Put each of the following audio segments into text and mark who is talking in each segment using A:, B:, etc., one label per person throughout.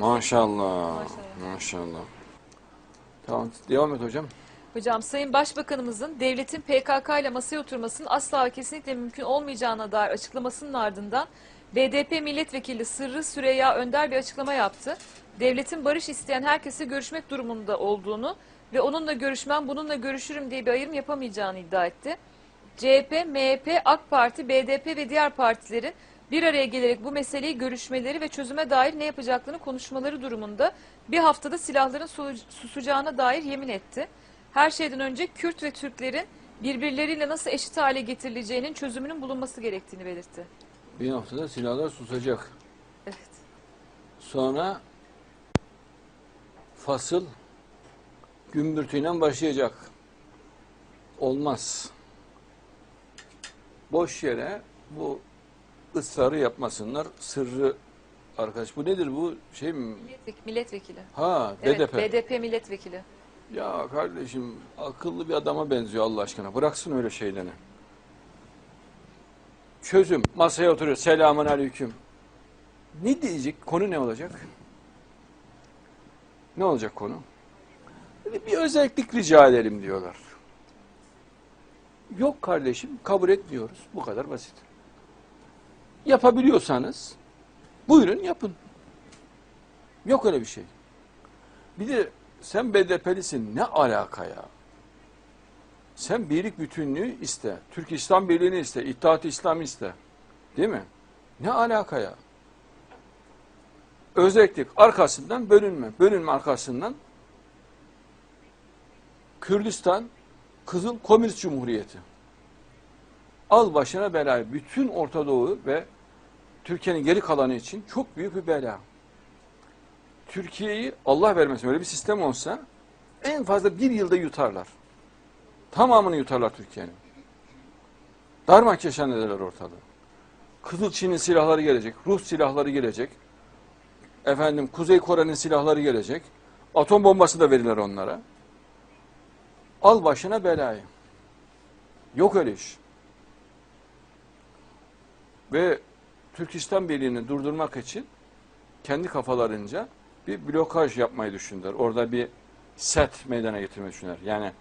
A: Maşallah.
B: Maşallah.
A: Tamam devam et hocam.
B: Hocam Sayın Başbakanımızın devletin PKK ile masaya oturmasının asla ve kesinlikle mümkün olmayacağına dair açıklamasının ardından BDP milletvekili Sırrı Süreyya Önder bir açıklama yaptı. Devletin barış isteyen herkese görüşmek durumunda olduğunu ve onunla görüşmem bununla görüşürüm diye bir ayrım yapamayacağını iddia etti. CHP, MHP, AK Parti, BDP ve diğer partilerin bir araya gelerek bu meseleyi görüşmeleri ve çözüme dair ne yapacaklarını konuşmaları durumunda bir haftada silahların su- susacağına dair yemin etti. Her şeyden önce Kürt ve Türklerin birbirleriyle nasıl eşit hale getirileceğinin çözümünün bulunması gerektiğini belirtti.
A: Bir haftada silahlar susacak.
B: Evet.
A: Sonra fasıl gümbürtüyle başlayacak. Olmaz. Boş yere bu ısrarı yapmasınlar. Sırrı arkadaş bu nedir bu şey mi?
B: Milletvek- milletvekili.
A: Ha
B: Evet,
A: BDP.
B: BDP milletvekili.
A: Ya kardeşim akıllı bir adama benziyor Allah aşkına. Bıraksın öyle şeylerini. Çözüm. Masaya oturuyor. Selamun aleyküm. Ne diyecek? Konu ne olacak? Ne olacak konu? Böyle bir özellik rica edelim diyorlar. Yok kardeşim kabul etmiyoruz. Bu kadar basit. Yapabiliyorsanız buyurun yapın. Yok öyle bir şey. Bir de sen BDP'lisin ne alaka ya? Sen birlik bütünlüğü iste. Türk İslam Birliği'ni iste. İttihat İslam iste. Değil mi? Ne alaka ya? Özellik arkasından bölünme. Bölünme arkasından Kürdistan Kızıl Komünist Cumhuriyeti. Al başına belayı. Bütün Orta Doğu ve Türkiye'nin geri kalanı için çok büyük bir bela. Türkiye'yi Allah vermesin öyle bir sistem olsa en fazla bir yılda yutarlar. Tamamını yutarlar Türkiye'nin. Darmak yaşan ederler ortalığı. Kızıl Çin'in silahları gelecek, Rus silahları gelecek. Efendim Kuzey Kore'nin silahları gelecek. Atom bombası da verirler onlara. Al başına belayı. Yok öyle iş. Ve Türkistan Birliği'ni durdurmak için kendi kafalarınca bir blokaj yapmayı düşündüler. Orada bir set meydana getirmeyi düşündüler. Yani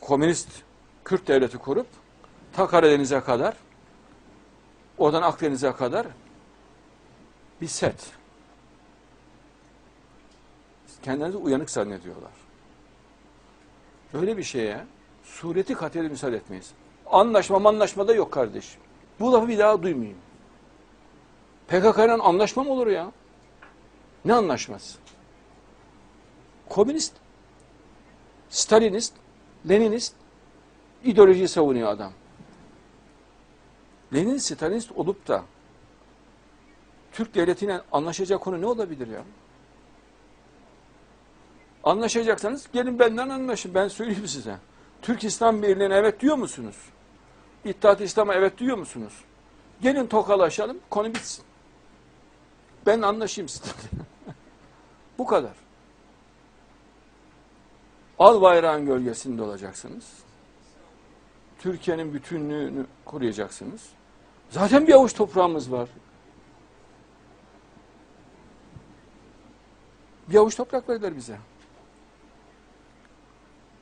A: komünist Kürt devleti kurup ta Karadeniz'e kadar oradan Akdeniz'e kadar bir set. Kendilerini uyanık zannediyorlar. Böyle bir şeye sureti katiyede müsaade etmeyiz. Anlaşma anlaşma da yok kardeşim. Bu lafı bir daha duymayayım. PKK ile anlaşma mı olur ya? Ne anlaşması? Komünist, Stalinist, Leninist ideolojiyi savunuyor adam. Lenin Stalinist olup da Türk devletiyle anlaşacak konu ne olabilir ya? Anlaşacaksanız gelin benden anlaşın. Ben söyleyeyim size. Türk İslam Birliği'ne evet diyor musunuz? İttihat İslam'a evet diyor musunuz? Gelin tokalaşalım, konu bitsin. Ben anlaşayım sizinle. Bu kadar. Al bayrağın gölgesinde olacaksınız. Türkiye'nin bütünlüğünü koruyacaksınız. Zaten bir avuç toprağımız var. Bir avuç toprak verdiler bize.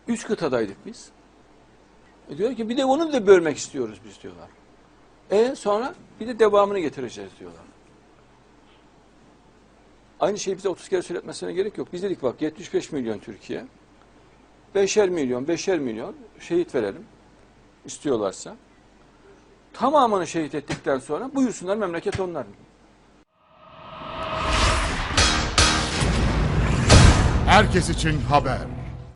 A: Üç kıtadaydık biz. E diyor ki bir de onu da bölmek istiyoruz biz diyorlar. E sonra bir de devamını getireceğiz diyorlar. Aynı şeyi bize 30 kere söyletmesine gerek yok. Biz dedik bak 75 milyon Türkiye. Beşer milyon, beşer milyon şehit verelim. istiyorlarsa. Tamamını şehit ettikten sonra buyursunlar memleket onların.
C: Herkes için haber.